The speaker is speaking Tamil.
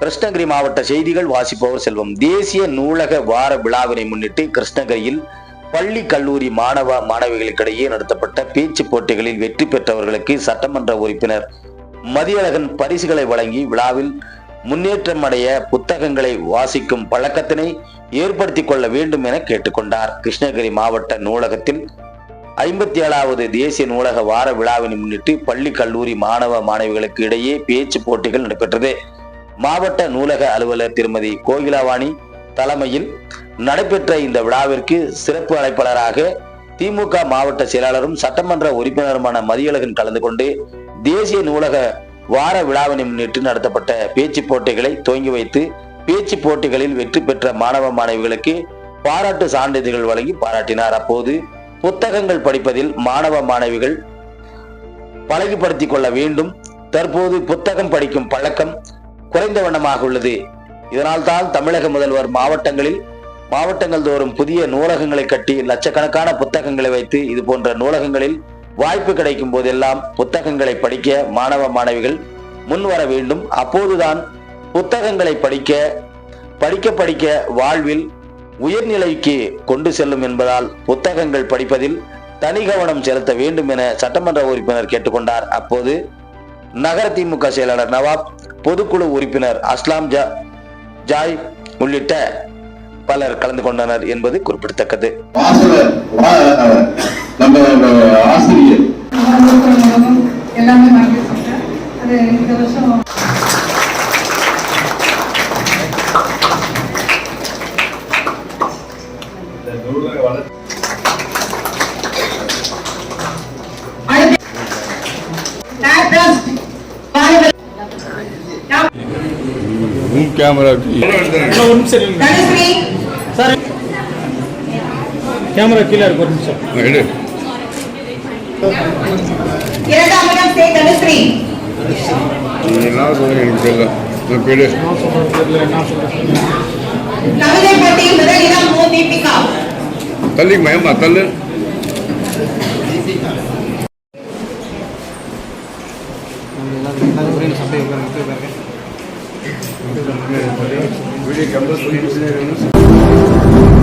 கிருஷ்ணகிரி மாவட்ட செய்திகள் வாசிப்பவர் செல்வம். தேசிய நூலக வார விழாவினை முன்னிட்டு கிருஷ்ணகிரியில் பள்ளி கல்லூரி மாணவ மாணவிகளுக்கிடையே நடத்தப்பட்ட பேச்சு போட்டிகளில் வெற்றி பெற்றவர்களுக்கு சட்டமன்ற உறுப்பினர் மதியழகன் பரிசுகளை வழங்கி விழாவில் முன்னேற்றம் அடைய புத்தகங்களை வாசிக்கும் பழக்கத்தினை ஏற்படுத்தி கொள்ள வேண்டும் என கேட்டுக்கொண்டார். கிருஷ்ணகிரி மாவட்ட நூலகத்தில் ஐம்பத்தி ஏழாவது தேசிய நூலக வார விழாவினை முன்னிட்டு பள்ளி கல்லூரி மாணவ மாணவிகளுக்கு இடையே பேச்சு போட்டிகள் நடைபெற்றது. மாவட்ட நூலக அலுவலர் திருமதி கோகிலாவாணி தலைமையில் நடைபெற்ற இந்த விழாவிற்கு சிறப்பு அழைப்பாளராக திமுக மாவட்ட செயலாளரும் சட்டமன்ற உறுப்பினருமான மதியழகன் கலந்து கொண்டு தேசிய நூலக வார விழாவினை முன்னிட்டு நடத்தப்பட்ட பேச்சு போட்டிகளை துவங்கி வைத்து பேச்சு போட்டிகளில் வெற்றி பெற்ற மாணவ மாணவிகளுக்கு பாராட்டு சான்றிதழ்கள் வழங்கி பாராட்டினார். அப்போது புத்தகங்கள் படிப்பதில் மாணவ மாணவிகள் பழகிப்படுத்திக் கொள்ள வேண்டும். தற்போது புத்தகம் படிக்கும் பழக்கம் குறைந்த வண்ணமாக உள்ளது. இதனால் தான் தமிழக முதல்வர் மாவட்டங்களில் மாவட்டங்கள் தோறும் புதிய நூலகங்களை கட்டி லட்சக்கணக்கான புத்தகங்களை வைத்து இது போன்ற நூலகங்களில் வாய்ப்பு கிடைக்கும் போதெல்லாம் புத்தகங்களை படிக்க மாணவ மாணவிகள் முன் வர வேண்டும். அப்போதுதான் புத்தகங்களை படிக்க படிக்க படிக்க வாழ்வில் உயர்நிலைக்கு கொண்டு செல்லும் என்பதால் புத்தகங்கள் படிப்பதில் தனி கவனம் செலுத்த வேண்டும் என சட்டமன்ற உறுப்பினர் கேட்டுக்கொண்டார். அப்போது நகர திமுக செயலாளர் நவாப் பொதுக்குழு உறுப்பினர் அஸ்லாம் ஜா ஜாய் உள்ளிட்ட பலர் கலந்து கொண்டனர் என்பது குறிப்பிடத்தக்கது. நம்ம ஆசிரியர். எல்லாமே வாங்கியிருக்கேன் அது இந்த வருஷம் கேமரா கீழே இருக்கு ஒரு நிமிஷம். இரண்டாம் இடம் சே தனுஸ்ரீ. என்ன சொல்லுங்க எனக்கு தெரியல. நான் போயிடு கவிதை போட்டியில் முதல் இடம் மு. தீபிகா. தள்ளிக்கு மயமா தள்ளு. வீடியோ கேமரா சொல்லி